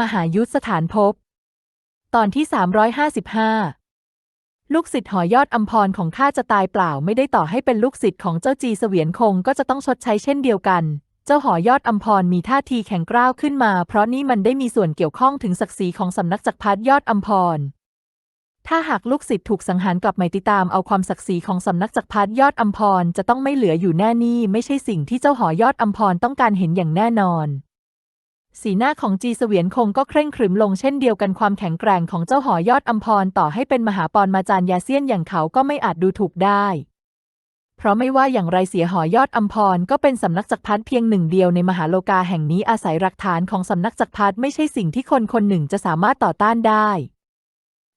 มหายุทธสถานภพ ตอนที่ 355 ลูกศิษย์หอยอดอัมพรของข้าจะตายเปล่าไม่ได้ต่อให้เป็นลูกศิษย์ของเจ้าจีเสวียนคงก็จะต้องชดใช้เช่นเดียวกัน เจ้าหอยอดอัมพรมีท่าทีแข็งกร้าวขึ้นมา เพราะนี่มันได้มีส่วนเกี่ยวข้องถึงศักดิ์ศรีของสำนักจักรพรรดิยอดอัมพร ถ้าหากลูกศิษย์ถูกสังหารกลับมาติดตามเอาความศักดิ์ศรีของสำนักจักรพรรดิยอดอัมพรจะต้องไม่เหลืออยู่แน่นี่ไม่ใช่สิ่งที่เจ้าหอยอดอัมพรต้องการเห็นอย่างแน่นอน สีหน้าของจีเสวียนคงก็เคร่งขรึมลงเช่นเดียวกันความแข็งแกร่งของเจ้าหอยอดอัมพรต่อให้เป็นมหาปรมาจารย์ยาเซียนอย่างเขาก็ไม่อาจดูถูกได้ เพราะไม่ว่าอย่างไรเสียหอยอดอัมพรก็เป็นสำนักจักรพรรดิเพียงหนึ่งเดียวในมหาโลกาแห่งนี้อาศัยหลักฐานของสำนักจักรพรรดิไม่ใช่สิ่งที่คนคนหนึ่งจะสามารถต่อต้านได้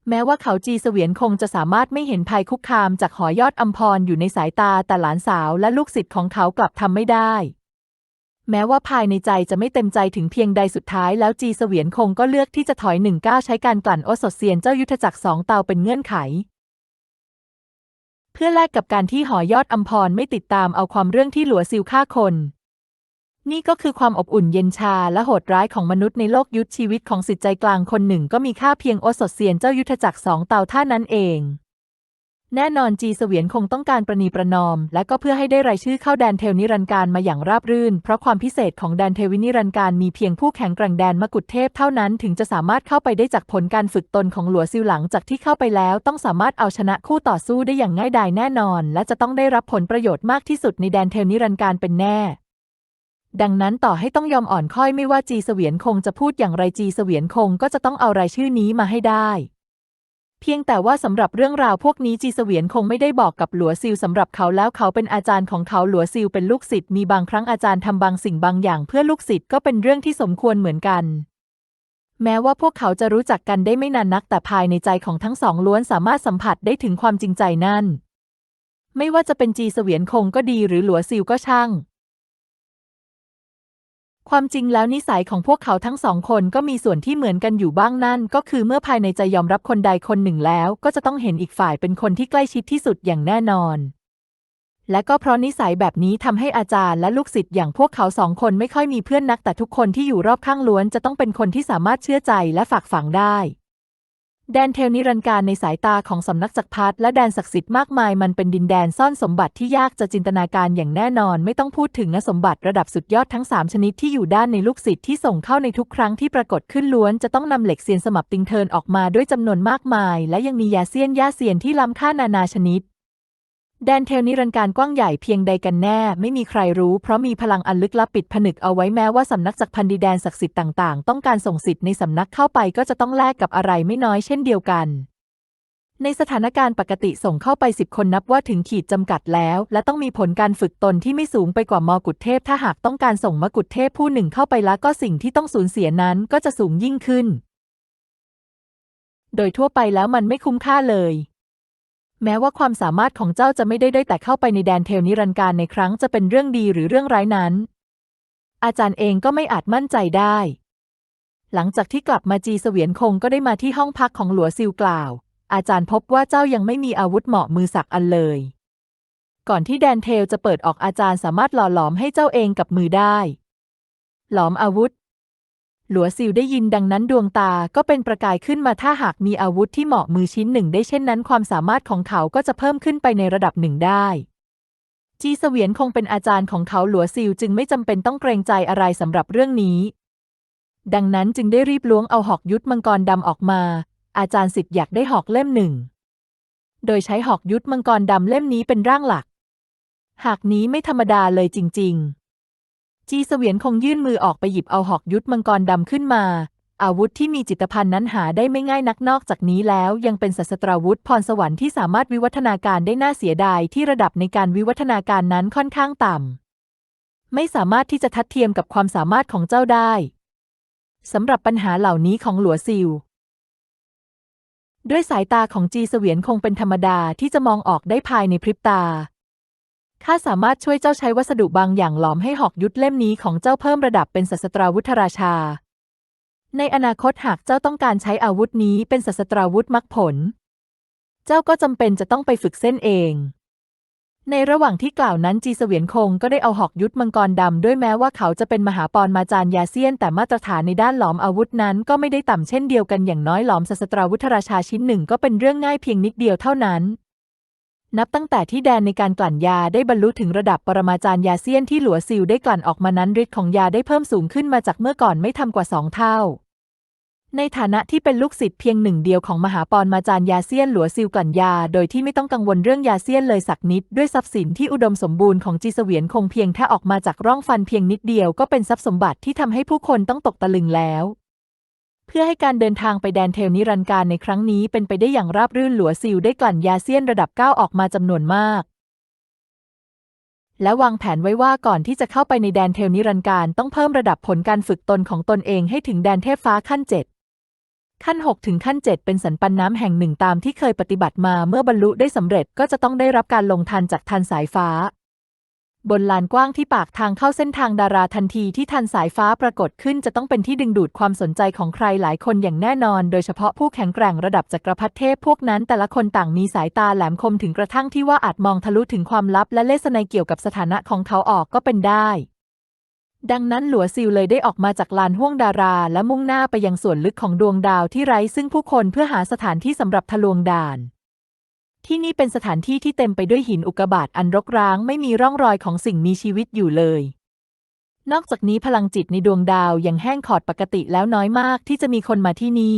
แม้ว่าเขาจีเสวียนคงจะสามารถไม่เห็นภัยคุกคามจากหอยอดอัมพรอยู่ในสายตาแต่หลานสาวและลูกศิษย์ของเขากลับทำไม่ได้ แม้ว่าภายในใจจะไม่เต็มใจถึงเพียงใดสุดท้ายแล้วจีเสวียนคงก็เลือกที่จะถอยหนึ่งก้าวใช้การกลั่นโอสถเซียนเจ้ายุทธจักรสองเตาเป็นเงื่อนไข เพื่อแลกกับการที่หอยอดอัมพรไม่ติดตามเอาความเรื่องที่หลัวซิวฆ่าคน นี่ก็คือความอบอุ่นเย็นชาและโหดร้ายของมนุษย์ในโลกยุทธชีวิตของสิทธิใจกลางคนหนึ่งก็มีค่าเพียงโอสถเซียนเจ้ายุทธจักรสองเตาท่านั้นเอง แน่นอนจีเสวียนคงต้องการประนีประนอม และก็เพื่อให้ได้รายชื่อเข้าแดนเทวนิรันการมาอย่างราบรื่น เพราะความพิเศษของแดนเทวินิรันการมีเพียงผู้แข็งแกร่งแดนมกุฎเทพเท่านั้นถึงจะสามารถเข้าไปได้จากผลการฝึกตนของหลัวซิวหลังจากที่เข้าไปแล้วต้องสามารถเอาชนะคู่ต่อสู้ได้อย่างง่ายดายแน่นอน และจะต้องได้รับผลประโยชน์มากที่สุดในแดนเทวนิรันการเป็นแน่ดังนั้นต่อให้ต้องยอมอ่อนค่อยไม่ว่าจีเสวียนคงจะพูดอย่างไรจีเสวียนคงก็จะต้องเอารายชื่อนี้มาให้ได้ พียงแต่ว่าสำหรับเรื่องราวพวกนี้จีเสวียนคงไม่ได้บอกกับหลัวซิลสำหรับเขาแล้วเขาเป็นอาจารย์ของเขาหลัวซิลเป็นลูกศิษย์มีบางครั้งอาจารย์ทำบางสิ่งบางอย่าง เพื่อลูกศิษย์ก็เป็นเรื่องที่สมควรเหมือนกัน แม้ว่าพวกเขาจะรู้จักกันได้ไม่นานนักแต่ภายในใจของทั้งสองล้วนสามารถสัมผัสได้ถึงความจริงใจนั่น ไม่ว่าจะเป็นจีเสวียนคงก็ดีหรือหลัวซิลก็ช่าง ความจริงแล้วนิสัยของพวกเขาทั้งสองคนก็มีส่วนที่เหมือนกันอยู่บ้างนั่น ก็คือเมื่อภายในใจยอมรับคนใดคนหนึ่งแล้ว ก็จะต้องเห็นอีกฝ่ายเป็นคนที่ใกล้ชิดที่สุดอย่างแน่นอน และก็เพราะนิสัยแบบนี้ทำให้อาจารย์และลูกศิษย์อย่างพวกเขาสองคนไม่ค่อยมีเพื่อนนักแต่ทุกคนที่อยู่รอบข้างล้วนจะต้องเป็นคนที่สามารถเชื่อใจและฝากฝังได้ แดนเทลนิรันดร์การในสายตาของสำนักจักรพรรดิและแดนศักดิ์สิทธิ์มากมายมันเป็นดินแดนซ่อนสมบัติที่ยากจะจินตนาการอย่างแน่นอน ไม่ต้องพูดถึงนสมบัติระดับสุดยอดทั้ง 3 ชนิดที่อยู่ด้านในลูกศิษย์ที่ส่งเข้าในทุกครั้งที่ปรากฏขึ้นล้วนจะต้องนำเหล็กเซียนสมับติงเทินออกมาด้วยจำนวนมากมาย และยังมียาเซียนยาเซียนที่ล้ำค่านานาชนิด แดนเทลนิรันดร์การกว้างใหญ่เพียงใดกันแน่ ไม่มีใครรู้เพราะมีพลังอันลึกลับปิดผนึกเอาไว้แม้ว่าสำนักจักพันดิแดนศักดิ์สิทธิ์ต่างๆ ต้องการส่งสิทธิ์ในสำนักเข้าไปก็จะต้องแลกกับอะไรไม่น้อยเช่นเดียวกัน ในสถานการณ์ปกติส่งเข้าไปสิบคนนับว่าถึงขีดจำกัดแล้ว และต้องมีผลการฝึกตนที่ไม่สูงไปกว่ามกุฎเทพ ถ้าหากต้องการส่งมกุฎเทพผู้หนึ่งเข้าไปแล้วก็สิ่งที่ต้องสูญเสียนั้นก็จะสูงยิ่งขึ้น โดยทั่วไปแล้วมันไม่คุ้มค่าเลย แม้ว่าความสามารถของเจ้าจะไม่ได้ได้แต่เข้าไปในแดนเทลนิรันดร์การในครั้งจะเป็นเรื่องดีหรือเรื่องร้ายนั้น อาจารย์เองก็ไม่อาจมั่นใจได้ หลังจากที่กลับมาจีเสวียนคงก็ได้มาที่ห้องพักของหลัวซิลกล่าว อาจารย์พบว่าเจ้ายังไม่มีอาวุธเหมาะมือสักอันเลย ก่อนที่แดนเทลจะเปิดออกอาจารย์สามารถหล่อหลอมให้เจ้าเองกับมือได้ หลอมอาวุธ หลัวซิลได้ยินดังนั้นดวงตาก็เป็นประกายขึ้นมาถ้าหากมีอาวุธที่เหมาะมือชิ้นหนึ่งได้เช่นนั้น ความสามารถของเขาก็จะเพิ่มขึ้นไปในระดับหนึ่งได้ จีเสวียนคงเป็นอาจารย์ของเขาหลัวซิลจึงไม่จำเป็นต้องเกรงใจอะไรสำหรับเรื่องนี้ ดังนั้นจึงได้รีบล้วงเอาหอกยุทธมังกรดำออกมา อาจารย์สิทธิ์อยากได้หอกเล่มหนึ่ง โดยใช้หอกยุทธมังกรดำเล่มนี้เป็นร่างหลัก หากนี้ไม่ธรรมดาเลยจริง ๆ จีเสวียนคงยื่นมือออกไปหยิบเอาหอกยุทธมังกรดำขึ้นมา อาวุธที่มีจิตภัณฑ์นั้นหาได้ไม่ง่ายนักนอกจากนี้แล้วยังเป็นศัสตราวุธพรสวรรค์ที่สามารถวิวัฒนาการได้น่าเสียดายที่ระดับในการวิวัฒนาการนั้นค่อนข้างต่ำ ไม่สามารถที่จะทัดเทียมกับความสามารถของเจ้าได้สำหรับปัญหาเหล่านี้ของหลัวซิลด้วยสายตาของจีเสวียนคงเป็นธรรมดาที่จะมองออกได้ภายในพริบตา ข้าสามารถช่วยเจ้าใช้วัสดุบางอย่างหลอมให้หอกยุทธเล่มนี้ของเจ้าเพิ่มระดับเป็นศัสตราวุธราชา ในอนาคตหากเจ้าต้องการใช้อาวุธนี้เป็นศัสตราวุธมรรคผล เจ้าก็จำเป็นจะต้องไปฝึกเส้นเอง ในระหว่างที่กล่าวนั้นจีเสวียนคงก็ได้เอาหอกยุทธมังกรดำด้วยแม้ว่าเขาจะเป็นมหาปรมาจารย์ยาเซียน แต่มาตรฐานในด้านหลอมอาวุธนั้นก็ไม่ได้ต่ำเช่นเดียวกันอย่างน้อยหลอมศาสตราวุธราชาชิ้นหนึ่งก็เป็นเรื่องง่ายเพียงนิดเดียวเท่านั้น นับตั้งแต่ที่แดนในการกลั่นยาได้บรรลุถึงระดับปรมาจารย์ยาเซียนที่หลัวซิลได้กลั่นออกมานั้นฤทธิ์ของยาได้เพิ่มสูงขึ้นมาจากเมื่อก่อนไม่ทำกว่าสองเท่า ในฐานะที่เป็นลูกศิษย์เพียงหนึ่งเดียวของมหาปรมาจารย์ยาเซียนหลัวซิลกลั่นยา โดยที่ไม่ต้องกังวลเรื่องยาเซียนเลยสักนิด ด้วยทรัพย์สินที่อุดมสมบูรณ์ของจีเสวียนคงเพียงแค่ออกมาจากร่องฟันเพียงนิดเดียวก็เป็นทรัพย์สมบัติที่ทำให้ผู้คนต้องตกตะลึงแล้ว พื่อให้การเดินทางไปแดนเทลนิรันดร์การในครั้งนี้เป็นไปได้อย่างราบรื่นหลัวซิลได้กลั่นยาเซียนระดับ 9 ออกมาจำนวนมาก และวางแผนไว้ว่าก่อนที่จะเข้าไปในแดนเทลนิรันดร์การต้องเพิ่มระดับผลการฝึกตนของตนเองให้ถึงแดนเทพฟ้าขั้น 7 ขั้น 6 ถึงขั้น 7 เป็นสันปันน้ำแห่งหนึ่งตามที่เคยปฏิบัติมาเมื่อบรรลุได้สำเร็จก็จะต้องได้รับการลงทันจากทันสายฟ้า บนลานกว้างที่ปากทางเข้าเส้นทางดาราทันทีที่ทันสายฟ้าปรากฏขึ้นจะต้องเป็นที่ดึงดูดความสนใจของใครหลายคนอย่างแน่นอน โดยเฉพาะผู้แข็งแกร่งระดับจักรพรรดิเทพพวกนั้นแต่ละคนต่างมีสายตาแหลมคมถึงกระทั่งที่ว่าอาจมองทะลุถึงความลับและเลสไนเกี่ยวกับสถานะของเขาออกก็เป็นได้ดังนั้นหลัวซิลเลยได้ออกมาจากลานห้วงดารา และมุ่งหน้าไปยังส่วนลึกของดวงดาวที่ไร้ซึ่งผู้คนเพื่อหาสถานที่สำหรับทะลวงด่าน ที่นี่เป็นสถานที่ที่เต็มไปด้วยหินอุกกาบาตอันรกร้างไม่มีร่องรอยของสิ่งมีชีวิตอยู่เลย นอกจากนี้พลังจิตในดวงดาวยังแห้งขอดปกติแล้วน้อยมากที่จะมีคนมาที่นี่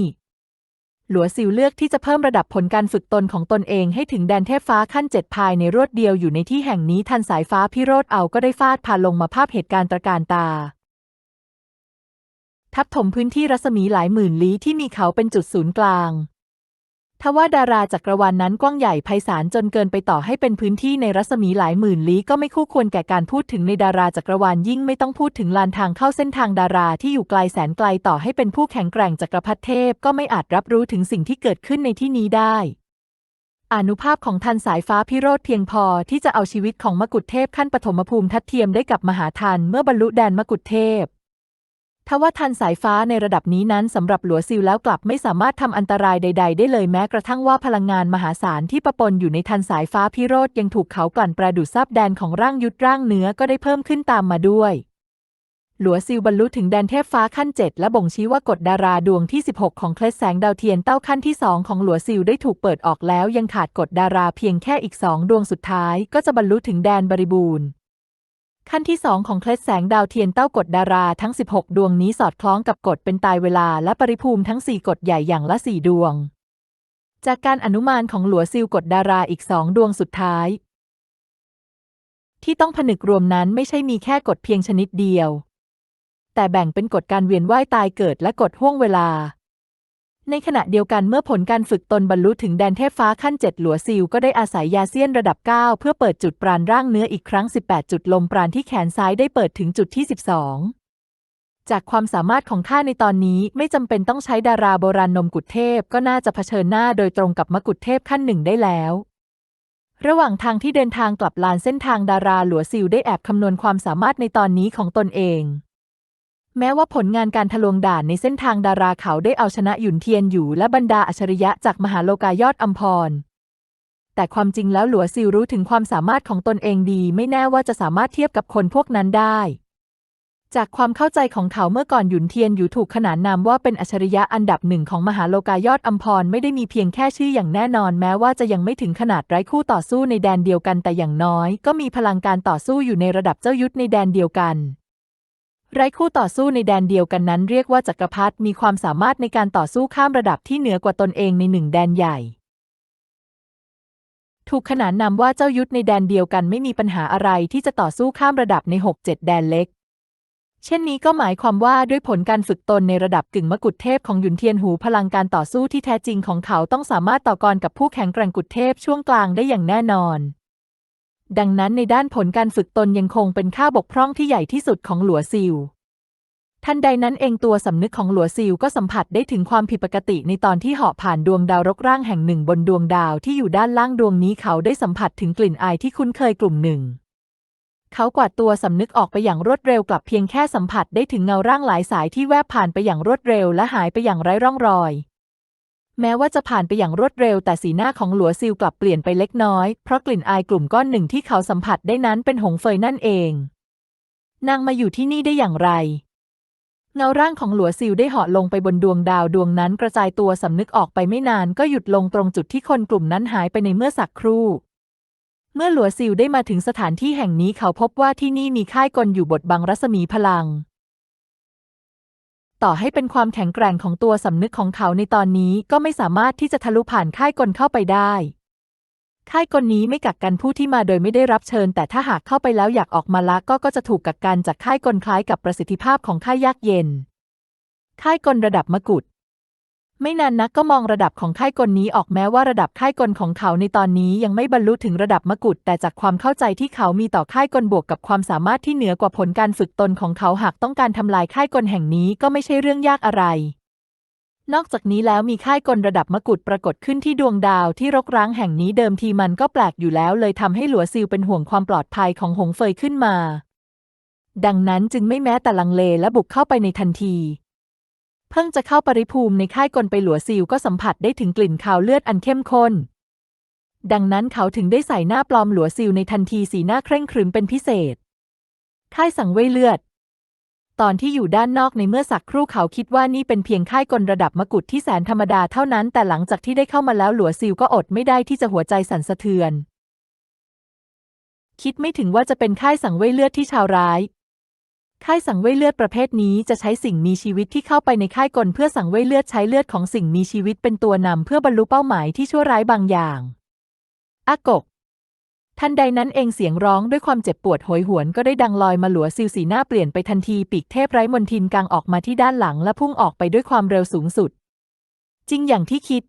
หลัวซิลเลือกที่จะเพิ่มระดับผลการฝึกตนของตนเองให้ถึงแดนเทพฟ้าขั้นเจ็ดภายในรวดเดียวอยู่ในที่แห่งนี้ทันสายฟ้าพิโรธเอาก็ได้ฟาดพาลงมาภาพเหตุการณ์ตระการตาทับถมพื้นที่รัศมีหลายหมื่นลี้ที่มีเขาเป็นจุดศูนย์กลาง ทว่าดาราจักรวาลนนั้นกว้างใหญ่ไพศาลจนเกินไปต่อให้เป็นพื้นที่ในรัศมีหลายหมื่นลี้ก็ไม่คู่ควรแก่การพูดถึงในดาราจักรวาลยิ่งไม่ต้องพูดถึงลานทางเข้าเส้นทางดาราที่อยู่ไกลแสนไกลต่อให้เป็นผู้แข็งแกร่งจักรพรรดิเทพก็ไม่อาจรับรู้ถึงสิ่งที่เกิดขึ้นในที่นี้ได้อนุภาพของทันสายฟ้าพิโรธเพียงพอที่จะเอาชีวิตของมกุฎเทพขั้นปฐมภูมิทัดเทียมได้กับมหาทันเมื่อบรรลุแดนมกุฎเทพ ทว่าทันสายฟ้าในระดับนี้นั้นสำหรับหลัวซิลแล้วกลับไม่สามารถทำอันตรายใด ๆ ได้เลยแม้กระทั่งว่าพลังงานมหาศาลที่ประปนอยู่ในทันสายฟ้าพิโรธยังถูกเขากลั่นแปรดูดซับแดนของร่างยุทธร่างเนื้อก็ได้เพิ่มขึ้นตามมาด้วย หลัวซิลบรรลุถึงแดนเทพฟ้าขั้น 7 และบ่งชี้ว่ากฎดาราดวงที่ 16 ของเคล็ดแสงดาวเทียนเต้าขั้นที่ 2 ของหลัวซิลได้ถูกเปิดออกแล้วยังขาดกฎดาราเพียงแค่อีกสองดวงสุดท้าย ก็จะบรรลุถึงแดนบริบูรณ์ ขั้นที่ 2 ของเคล็ดแสงดาวเทียนเต้ากฎดาราทั้ง 16 ดวงนี้สอดคล้องกับกฎเป็นตายเวลาและปริภูมิทั้ง 4กฎใหญ่อย่างละ 4 ดวง จากการอนุมานของหลัวซิลกฎดาราอีกสองดวงสุดท้าย ที่ต้องผนึกรวมนั้นไม่ใช่มีแค่กฎเพียงชนิดเดียว แต่แบ่งเป็นกฎการเวียนว่ายตายเกิดและกฎห่วงเวลา ในขณะเดียวกันเมื่อผลการฝึกตนบรรลุถึงแดนเทพฟ้าขั้นเจ็ดหลัวซิลก็ได้อาศัยยาเซียนระดับ 9 เพื่อเปิดจุดปราณร่างเนื้ออีกครั้ง 18 จุดลมปราณที่แขนซ้ายได้เปิดถึงจุดที่ 12 จากความสามารถของข้าในตอนนี้ไม่จำเป็นต้องใช้ดาราโบราณนมกุฎเทพก็น่าจะเผชิญหน้าโดยตรงกับมกุฎเทพขั้นหนึ่งได้แล้วระหว่างทางที่เดินทางกลับลานเส้นทางดาราหลัวซิลได้แอบคำนวณความสามารถในตอนนี้ของตนเอง แม้ว่าผลงานการทะลวงด่านในเส้นทางดาราเขาได้เอาชนะหยุนเทียนอยู่และบรรดาอัจฉริยะจากมหาโลกายอดอัมพร แต่ความจริงแล้วหลัวซิลรู้ถึงความสามารถของตนเองดี ไม่แน่ว่าจะสามารถเทียบกับคนพวกนั้นได้ จากความเข้าใจของเขาเมื่อก่อนหยุนเทียนอยู่ถูกขนานนามว่าเป็นอัจฉริยะอันดับหนึ่งของมหาโลกายอดอัมพรไม่ได้มีเพียงแค่ชื่ออย่างแน่นอน แม้ว่าจะยังไม่ถึงขนาดไร้คู่ต่อสู้ในแดนเดียวกันแต่อย่างน้อย ก็มีพลังการต่อสู้อยู่ในระดับเจ้ายุทธในแดนเดียวกัน ไร้คู่ต่อสู้ในแดนเดียวกันนั้นเรียกว่าจักรพรรดิมีความสามารถในการต่อสู้ข้ามระดับที่เหนือกว่าตนเองในหนึ่งแดนใหญ่ ถูกขนานนามว่าเจ้ายุทธในแดนเดียวกันไม่มีปัญหาอะไรที่จะต่อสู้ข้ามระดับใน 6-7 แดนเล็ก เช่นนี้ก็หมายความว่าด้วยผลการฝึกตนในระดับกึ่งมกุฎเทพของหยุนเทียนหูพลังการต่อสู้ที่แท้จริงของเขาต้องสามารถต่อกรกับผู้แข็งแกร่งกุฎเทพช่วงกลางได้อย่างแน่นอน ดังนั้นในด้านผลการฝึกตนยังคงเป็นค่าบกพร่องที่ใหญ่ที่สุดของหลัวซิลทันใดนั้นเองตัวสำนึกของหลัวซิลก็สัมผัสได้ถึงความผิดปกติในตอนที่เหาะผ่านดวงดาวรกร่างแห่งหนึ่งบนดวงดาวที่อยู่ด้านล่างดวงนี้เขาได้สัมผัสถึงกลิ่นอายที่คุ้นเคยกลุ่มหนึ่ง เขากวาดตัวสำนึกออกไปอย่างรวดเร็วกลับเพียงแค่สัมผัสได้ถึงเงาร่างหลายสายที่แวบผ่านไปอย่างรวดเร็วและหายไปอย่างไร้ร่องรอย แม้ว่าจะผ่านไปอย่างรวดเร็วแต่สีหน้าของหลัวซิลกลับเปลี่ยนไปเล็กน้อย เพราะกลิ่นอายกลุ่มก้อนหนึ่งที่เขาสัมผัสได้นั้นเป็นหงเฟยนั่นเอง นางมาอยู่ที่นี่ได้อย่างไร เงาร่างของหลัวซิลได้เหาะลงไปบนดวงดาวดวงนั้นกระจายตัวสำนึกออกไปไม่นานก็หยุดลงตรงจุดที่คนกลุ่มนั้นหายไปในเมื่อสักครู่ เมื่อหลัวซิลได้มาถึงสถานที่แห่งนี้เขาพบว่าที่นี่มีค่ายกลอยู่บทบังรัศมีพลัง ต่อให้เป็นความแข็งแกร่งของตัวสำนึกของเขาในตอนนี้ก็ไม่สามารถที่จะทะลุผ่านค่ายกลเข้าไปได้ ค่ายกลนี้ไม่กักกันผู้ที่มาโดยไม่ได้รับเชิญ แต่ถ้าหากเข้าไปแล้วอยากออกมาละก็ก็จะถูกกักกันจากค่ายกลคล้ายกับประสิทธิภาพของค่ายยากเย็น ค่ายกลระดับมกุฎ ไม่นานนักก็มองระดับของค่ายกลนี้ออกแม้ว่าระดับค่ายกลของเขาในตอนนี้ยังไม่บรรลุถึงระดับมกุฎแต่จากความเข้าใจที่เขามีต่อค่ายกลบวกกับความสามารถที่เหนือกว่าผลการฝึกตนของเขาหากต้องการทำลายค่ายกลแห่งนี้ก็ไม่ใช่เรื่องยากอะไร นอกจากนี้แล้วมีค่ายกลระดับมกุฎปรากฏขึ้นที่ดวงดาวที่รกร้างแห่งนี้เดิมทีมันก็แปลกอยู่แล้ว เลยทำให้หลัวซิลเป็นห่วงความปลอดภัยของหงเฟยขึ้นมา ดังนั้นจึงไม่แม้แต่ลังเลและบุกเข้าไปในทันที เพิ่งจะเข้าปริภูมิในค่ายกลไปหลัวซิลก็สัมผัสได้ถึงกลิ่นคาวเลือดอันเข้มข้น ดังนั้นเขาถึงได้ใส่หน้าปลอมหลัวซิลในทันทีสีหน้าเคร่งครึมเป็นพิเศษ ค่ายสังเวยเลือด ตอนที่อยู่ด้านนอกในเมื่อสักครู่เขาคิดว่านี่เป็นเพียงค่ายกลระดับมกุฎที่แสนธรรมดาเท่านั้น แต่หลังจากที่ได้เข้ามาแล้วหลัวซิลก็อดไม่ได้ที่จะหัวใจสั่นสะเทือน คิดไม่ถึงว่าจะเป็นค่ายสังเวยเลือดที่ชาวร้าย ค่ายสังเวยเลือดประเภทนี้จะใช้สิ่งมีชีวิตที่เข้าไปในค่ายกลเพื่อสังเวยเลือดใช้เลือดของสิ่งมีชีวิตเป็นตัวนำเพื่อบรรลุเป้าหมายที่ชั่วร้ายบางอย่างอากก ทันใดนั้นเองเสียงร้องด้วยความเจ็บปวดโหยหวนก็ได้ดังลอยมาหลัวซิลสีหน้าเปลี่ยนไปทันทีปีกเทพไร้มนทินกางออกมาที่ด้านหลังและพุ่งออกไปด้วยความเร็วสูงสุด จริงอย่างที่คิด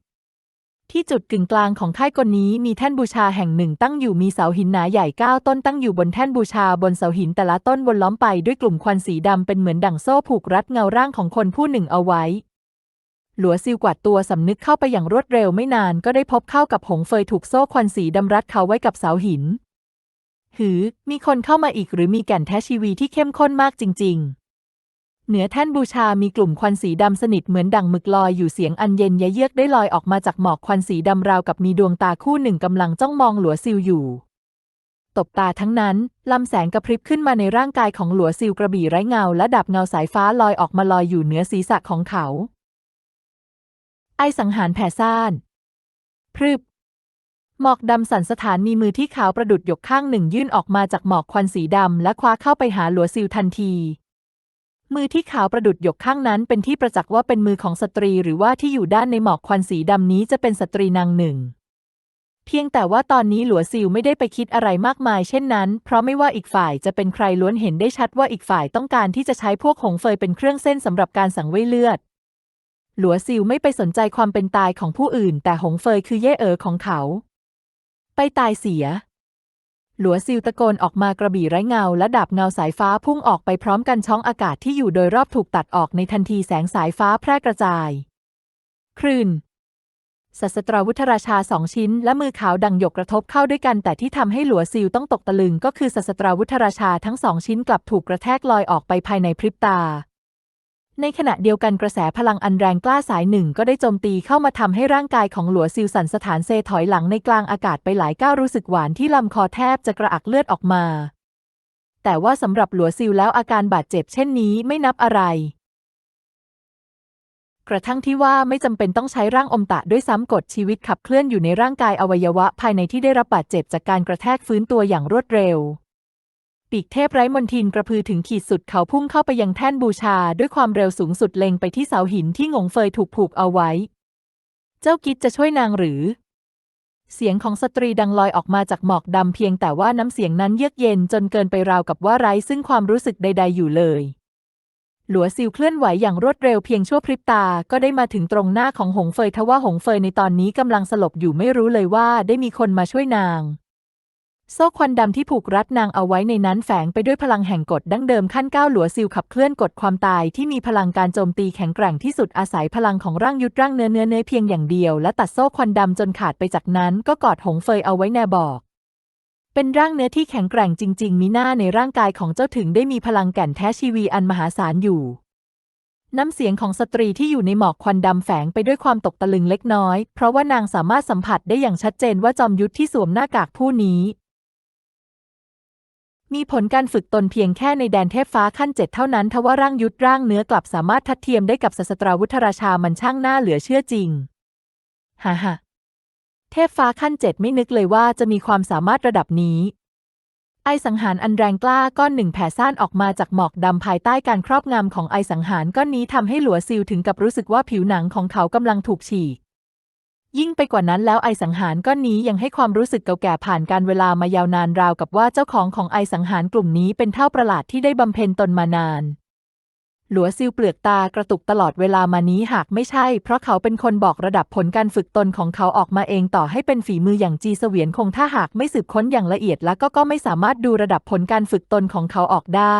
ที่จุดกึ่งกลางของค่ายกลนี้มีแท่นบูชาแห่งหนึ่งตั้งอยู่มีเสาหินหนาใหญ่เก้าต้นตั้งอยู่บนแท่นบูชาบนเสาหินแต่ละต้นวนล้อมไปด้วยกลุ่มควันสีดำเป็นเหมือนดั่งโซ่ผูกรัดเงาร่างของคนผู้หนึ่งเอาไว้ หลัวซิลกวาดตัวสำนึกเข้าไปอย่างรวดเร็วไม่นานก็ได้พบเข้ากับหงเฟยถูกโซ่ควันสีดำรัดเขาไว้กับเสาหิน หือ มีคนเข้ามาอีกหรือมีแก่นแท้ชีวีที่เข้มข้นมากจริง ๆ เหนือแท่นบูชามีกลุ่มควันสีดำสนิทเหมือนดั่งหมึกลอยอยู่เสียงอันเย็นยะเยือกได้ลอยออกมาจากหมอกควันสีดำราวกับมีดวงตาคู่หนึ่งกำลังจ้องมองหลัวซิลอยู่ ตบตาทั้งนั้นลำแสงกระพริบขึ้นมาในร่างกายของหลัวซิลกระบี่ไร้เงา และดับเงาสายฟ้าลอยออกมาลอยอยู่เหนือศีรษะของเขา ไอสังหารแผ่ซ่าน พรึบหมอกดำสันสถานมีมือที่ขาวประดุดหยกข้างหนึ่งยื่นออกมาจากหมอกควันสีดำและคว้าเข้าไปหาหลัวซิลทันที มือที่ขาวประดุดหยกข้างนั้นเป็นที่ประจักษ์ว่าเป็นมือของสตรีหรือว่าที่อยู่ด้านในหมอกควันสีดำนี้จะเป็นสตรีนางหนึ่ง เพียงแต่ว่าตอนนี้หลัวซิลไม่ได้ไปคิดอะไรมากมายเช่นนั้น เพราะไม่ว่าอีกฝ่ายจะเป็นใครล้วนเห็นได้ชัดว่าอีกฝ่ายต้องการที่จะใช้พวกหงเฟยเป็นเครื่องเส้นสำหรับการสังเวยเลือด หลัวซิลไม่ไปสนใจความเป็นตายของผู้อื่น แต่หงเฟยคือเย่เอ๋อของเขา ไปตายเสีย หลัวซิลตะโกนออกมากระบี่ไร้เงา และดาบเงาสายฟ้าพุ่งออกไปพร้อมกันช่องอากาศที่อยู่โดยรอบถูกตัดออกในทันทีแสงสายฟ้าแพร่กระจาย คลื่นสัสตราวุธราชาสองชิ้น และมือขาวดังหยกกระทบเข้าด้วยกัน แต่ที่ทำให้หลัวซิลต้องตกตะลึงก็คือสัสตราวุธราชาทั้งสองชิ้นกลับถูกกระแทกลอยออกไปภายในพริบตา ในขณะเดียวกันกระแสพลังอันแรงกล้าสายหนึ่งก็ได้โจมตีเข้ามาทำให้ร่างกายของหลัวซิลสันสถานเซถอยหลังในกลางอากาศไปหลายก้าวรู้สึกหวานที่ลำคอแทบจะกระอักเลือดออกมา แต่ว่าสำหรับหลัวซิลแล้วอาการบาดเจ็บเช่นนี้ไม่นับอะไร กระทั่งที่ว่าไม่จำเป็นต้องใช้ร่างอมตะด้วยซ้ำกดชีวิตขับเคลื่อนอยู่ในร่างกายอวัยวะภายในที่ได้รับบาดเจ็บจากการกระแทกฟื้นตัวอย่างรวดเร็ว ปีกเทพไร้มนทินกระพือถึงขีดสุดเขาพุ่งเข้าไปยังแท่นบูชาด้วยความเร็วสูงสุดเล็งไปที่เสาหินที่งงเฟยถูกผูกเอาไว้ เจ้ากิจจะช่วยนางหรือ เสียงของสตรีดังลอยออกมาจากหมอกดำเพียงแต่ว่าน้ำเสียงนั้นเยือกเย็นจนเกินไปราวกับว่าไร้ซึ่งความรู้สึกใด ๆ อยู่เลย หลัวซิลเคลื่อนไหวอย่างรวดเร็วเพียงชั่วพริบตาก็ได้มาถึงตรงหน้าของหงเฟยทว่าหงเฟยในตอนนี้กำลังสลบอยู่ไม่รู้เลยว่าได้มีคนมาช่วยนาง โซ่ควันดำที่ผูกรัดนางเอาไว้ในนั้นแฝงไปด้วยพลังแห่งกฎดั้งเดิมขั้นก้าวหลัวซิลขับเคลื่อนกฎความตายที่มีพลังการโจมตีแข็งแกร่งที่สุดอาศัยพลังของร่างยุดร่างเนื้อเนื้อเนื้อเพียงอย่างเดียว และตัดโซ่ควันดำจนขาดไปจากนั้นก็กอดหงเฟยเอาไว้แนบอก เป็นร่างเนื้อที่แข็งแกร่งจริง ๆ มีหน้าในร่างกายของเจ้าถึงได้มีพลังแก่นแท้ชีวีอันมหาศาลอยู่น้ำเสียงของสตรีที่อยู่ในหมอกควันดำแฝงไปด้วยความตกตะลึงเล็กน้อย เพราะว่านางสามารถสัมผัสได้อย่างชัดเจนว่าจอมยุทธที่สวมหน้ากากผู้นี้ มีผลการฝึกตนเพียงแค่ในแดนเทพฟ้าขั้นเจ็ดเท่านั้นทว่าร่างยุทธร่างเนื้อกลับสามารถทัดเทียมได้กับศาสตราวุธราชามันช่างน่าเหลือเชื่อจริงฮ่าฮ่าเทพฟ้าขั้นเจ็ดไม่นึกเลยว่าจะมีความสามารถระดับนี้ ไอสังหารอันแรงกล้าก้อนหนึ่งแผ่ซ่านออกมาจากหมอกดำภายใต้การครอบงำของไอสังหารก้อนนี้ทำให้หลัวซิลถึงกับรู้สึกว่าผิวหนังของเขากำลังถูกฉีก ยิ่งไปกว่านั้นแล้วไอสังหารก้อนนี้ยังให้ความรู้สึกเก่าแก่ผ่านการเวลามายาวนานราวกับว่าเจ้าของของไอสังหารกลุ่มนี้เป็นเท่าประหลาดที่ได้บำเพ็ญตนมานาน หลัวซิลเปลือกตากระตุกตลอดเวลามานี้หากไม่ใช่ เพราะเขาเป็นคนบอกระดับผลการฝึกตนของเขาออกมาเองต่อให้เป็นฝีมืออย่างจีเสวียนคงถ้าหากไม่สืบค้นอย่างละเอียดแล้วก็ก็ไม่สามารถดูระดับผลการฝึกตนของเขาออกได้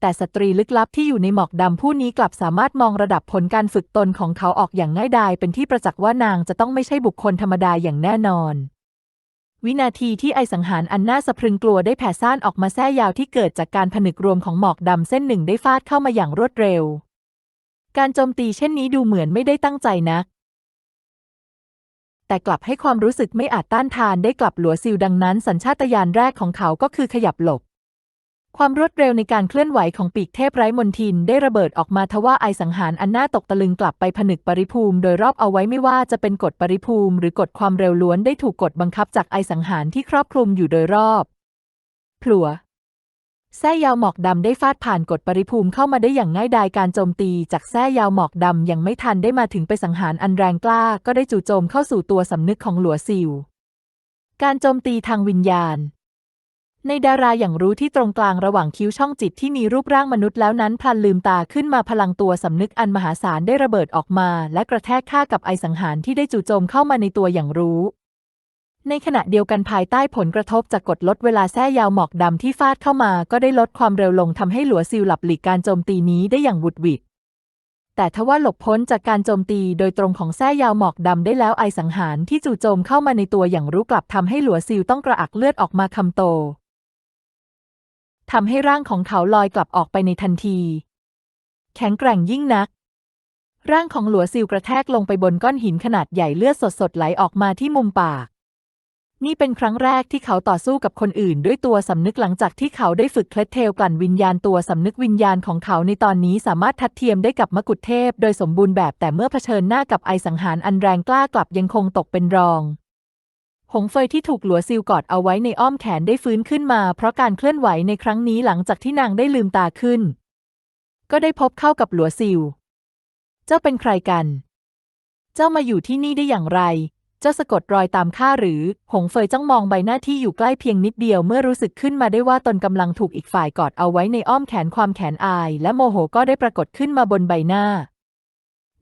แต่สตรีลึกลับที่อยู่ในหมอกดำผู้นี้กลับสามารถมองระดับผลการฝึกตนของเขาออกอย่างง่ายดายเป็นที่ประจักษ์ว่านางจะต้องไม่ใช่บุคคลธรรมดาอย่างแน่นอน วินาทีที่ไอสังหารอันน่าสะพรึงกลัวได้แผ่ซ่านออกมาแส้ยาวที่เกิดจากการผนึกรวมของหมอกดำเส้นหนึ่งได้ฟาดเข้ามาอย่างรวดเร็ว การโจมตีเช่นนี้ดูเหมือนไม่ได้ตั้งใจนัก แต่กลับให้ความรู้สึกไม่อาจต้านทานได้กลับหลัวซิลดังนั้น สัญชาตญาณแรกของเขาก็คือขยับหลบ ความรวดเร็วในการเคลื่อนไหวของปีกเทพไร้มนทินได้ระเบิดออกมาทว่าไอสังหารอันน่าตกตะลึงกลับไปผนึกปริภูมิ โดยรอบเอาไว้ไม่ว่าจะเป็นกฎปริภูมิ หรือกฎความเร็วล้วนได้ถูกกดบังคับจากไอสังหารที่ครอบคลุมอยู่โดยรอบพลัวแส้ยาวหมอกดำได้ฟาดผ่านกฎปริภูมิเข้ามาได้อย่างง่ายดายการโจมตีจากแส้ยาวหมอกดำยังไม่ทันได้มาถึงไปสังหารอันแรงกล้าก็ได้จู่โจมเข้าสู่ตัวสำนึกของหลัวซิลการโจมตีทางวิญญาณ ในดาราอย่างรู้ที่ตรงกลางระหว่างคิ้วช่องจิตที่มีรูปร่างมนุษย์แล้วนั้นพลันลืมตาขึ้นมาพลังตัวสำนึกอันมหาศาลได้ระเบิดออกมา และกระแทกฆ่ากับไอสังหารที่ได้จู่โจมเข้ามาในตัวอย่างรู้ ในขณะเดียวกันภายใต้ผลกระทบจากกดลดเวลาแส้ยาวหมอกดำที่ฟาดเข้ามา ก็ได้ลดความเร็วลงทำให้หลัวซิลหลับหลีกการโจมตีนี้ได้อย่างบุดหวิดแต่ทว่าหลบพ้นจากการโจมตีโดยตรงของแส้ยาวหมอกดำได้แล้วไอสังหารที่จู่โจมเข้ามาในตัวอย่างรู้กลับทำให้หลัวซิลต้องกระอักเลือดออกมาคำโต ทำให้ร่างของเขาลอยกลับออกไปในทันที แข็งแกร่งยิ่งนัก ร่างของหลัวซิลกระแทกลงไปบนก้อนหินขนาดใหญ่เลือดสดๆไหลออกมาที่มุมปาก นี่เป็นครั้งแรกที่เขาต่อสู้กับคนอื่น ด้วยตัวสำนึกหลังจากที่เขาได้ฝึกเคล็ดเทลกลั่นวิญญาณตัวสำนึกวิญญาณของเขาในตอนนี้สามารถทัดเทียมได้กับมกุฎเทพ โดยสมบูรณ์แบบแต่เมื่อเผชิญหน้ากับไอสังหารอันแรงกล้ากลับยังคงตกเป็นรอง หงเฟยที่ถูกหลัวซิลกอดเอาไว้ในอ้อมแขนได้ฟื้นขึ้นมา เพราะการเคลื่อนไหวในครั้งนี้หลังจากที่นางได้ลืมตาขึ้น ก็ได้พบเข้ากับหลัวซิล เจ้าเป็นใครกัน เจ้ามาอยู่ที่นี่ได้อย่างไร เจ้าสะกดรอยตามข้าหรือ หงเฟยจ้องมองใบหน้าที่อยู่ใกล้เพียงนิดเดียวเมื่อรู้สึกขึ้นมาได้ว่าตนกำลังถูกอีกฝ่ายกอดเอาไว้ในอ้อมแขนความแขนอาย และโมโหก็ได้ปรากฏขึ้นมาบนใบหน้า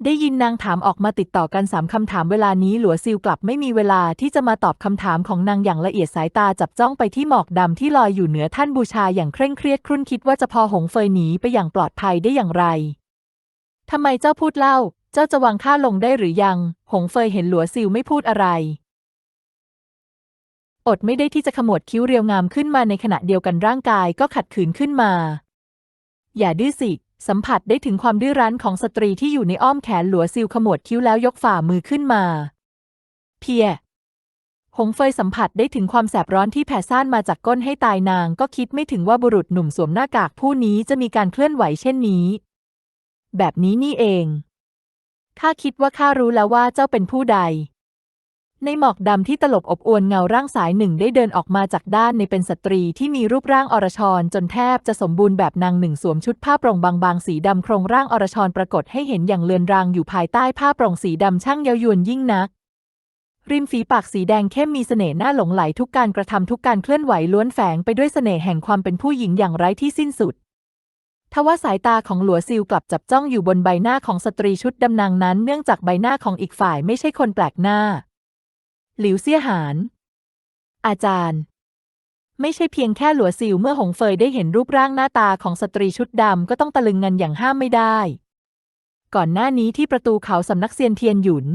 ได้ยินนางถามออกมาติดต่อกันสามคำถามเวลานี้หลัวซิลกลับไม่มีเวลาที่จะมาตอบคำถามของนางอย่างละเอียดสายตาจับจ้องไปที่หมอกดำที่ลอยอยู่เหนือท่านบูชาอย่างเคร่งเครียดครุ่นคิดว่าจะพอหงเฟยหนีไปอย่างปลอดภัยได้อย่างไรทำไมเจ้าพูดเล่า เจ้าจะวางข้าลงได้หรือยัง หงเฟยเห็นหลัวซิลไม่พูดอะไร อดไม่ได้ที่จะขมวดคิ้วเรียวงามขึ้นมาในขณะเดียวกันร่างกายก็ขัดขืนขึ้นมา อย่าดื้อสิ สัมผัสได้ถึงความดื้อรั้นของสตรีที่อยู่ในอ้อมแขนหลัวซิลขมวดคิ้วแล้วยกฝ่ามือขึ้นมา เพีย หงเฟยสัมผัสได้ถึงความแสบร้อนที่แผ่ซ่านมาจากก้นให้ตายนาง ก็คิดไม่ถึงว่าบุรุษหนุ่มสวมหน้ากากผู้นี้จะมีการเคลื่อนไหวเช่นนี้ แบบนี้นี่เอง ข้าคิดว่าข้ารู้แล้วว่าเจ้าเป็นผู้ใด ในหมอกดำที่ตลบอบอวนเงาร่างสายหนึ่งได้เดินออกมาจากด้านในเป็นสตรีที่มีรูปร่างอรชรจนแทบจะสมบูรณ์แบบนางหนึ่งสวมชุดผ้าโปร่งบางๆ สีดำโครงร่างอรชรปรากฏให้เห็นอย่างเลือนรางอยู่ภายใต้ผ้าโปร่งสีดำช่างเย้ายวนยิ่งนัก ริมฝีปากสีแดงเข้มมีเสน่ห์น่าหลงไหลทุกการกระทำทุกการเคลื่อนไหวล้วนแฝงไปด้วยเสน่ห์แห่งความเป็นผู้หญิงอย่างไร้ที่สิ้นสุดทว่าสายตาของหลัวซิลกลับจับจ้องอยู่บนใบหน้าของสตรีชุดดำนางนั้น เนื่องจากใบหน้าของอีกฝ่ายไม่ใช่คนแปลกหน้า หลิวเซี่ยหาน อาจารย์ ไม่ใช่เพียงแค่หลัวซิลเมื่อหงเฟยได้เห็นรูปร่างหน้าตาของสตรีชุดดำก็ต้องตะลึงงันอย่างห้ามไม่ได้ ก่อนหน้านี้ที่ประตูเขาสำนักเซียนเทียนหยุน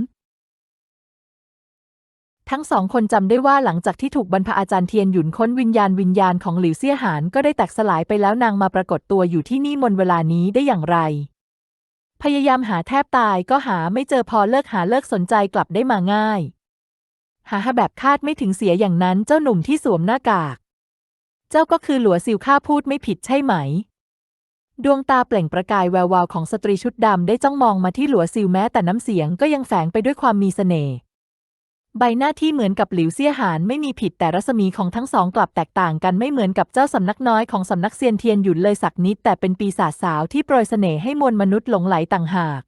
ทั้งสองคนจำได้ว่าหลังจากที่ถูกบรรพอาจารย์เทียนหยุนค้นวิญญาณวิญญาณของหลิวเซี่ยหานก็ได้แตกสลายไปแล้วนางมาปรากฏตัวอยู่ที่นี่มนเวลานี้ได้อย่างไรพยายามหาแทบตายก็หาไม่เจอพอเลิกหาเลิกสนใจกลับได้มาง่าย หาแบบคาดไม่ถึงเสียอย่างนั้นเจ้าหนุ่มที่สวมหน้ากาก เจ้าก็คือหลัวซิวข้าพูดไม่ผิดใช่ไหม ดวงตาเปล่งประกายแวววาวของสตรีชุดดำได้จ้องมองมาที่หลัวซิวแม้แต่น้ำเสียงก็ยังแฝงไปด้วยความมีเสน่ห์ใบหน้าที่เหมือนกับหลิวเซี่ยหานไม่มีผิดแต่รัศมีของทั้งสองกลับแตกต่างกันไม่เหมือนกับเจ้าสำนักน้อยของสำนักเซียนเทียนหยุนเลยสักนิดแต่เป็นปีศาจสาวที่โปรยเสน่ห์ให้มวลมนุษย์หลงไหลต่างหาก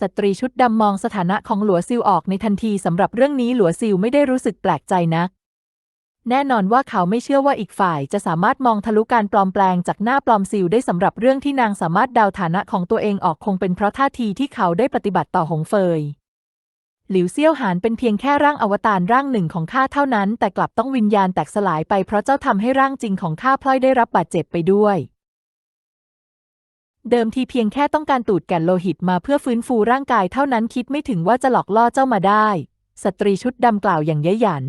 สตรีชุดดำมองสถานะของหลัวซิวออกในทันทีสำหรับเรื่องนี้หลัวซิวไม่ได้รู้สึกแปลกใจนัก แน่นอนว่าเขาไม่เชื่อว่าอีกฝ่ายจะสามารถมองทะลุการปลอมแปลงจากหน้าปลอมซิลได้สำหรับเรื่องที่นางสามารถเดาฐานะของตัวเองออกคงเป็นเพราะท่าทีที่เขาได้ปฏิบัติต่อหงเฟย หลิวเซี่ยวหานเป็นเพียงแค่ร่างอวตารร่างหนึ่งของข้าเท่านั้น แต่กลับต้องวิญญาณแตกสลายไปเพราะเจ้าทำให้ร่างจริงของข้าพลอยได้รับบาดเจ็บไปด้วย เดิมทีเพียงแค่ต้องการตูดแก่นโลหิตมาเพื่อฟื้นฟูร่างกายเท่านั้นคิดไม่ถึงว่าจะหลอกล่อเจ้ามาได้ สตรีชุดดำกล่าวอย่างเย้ยหยัน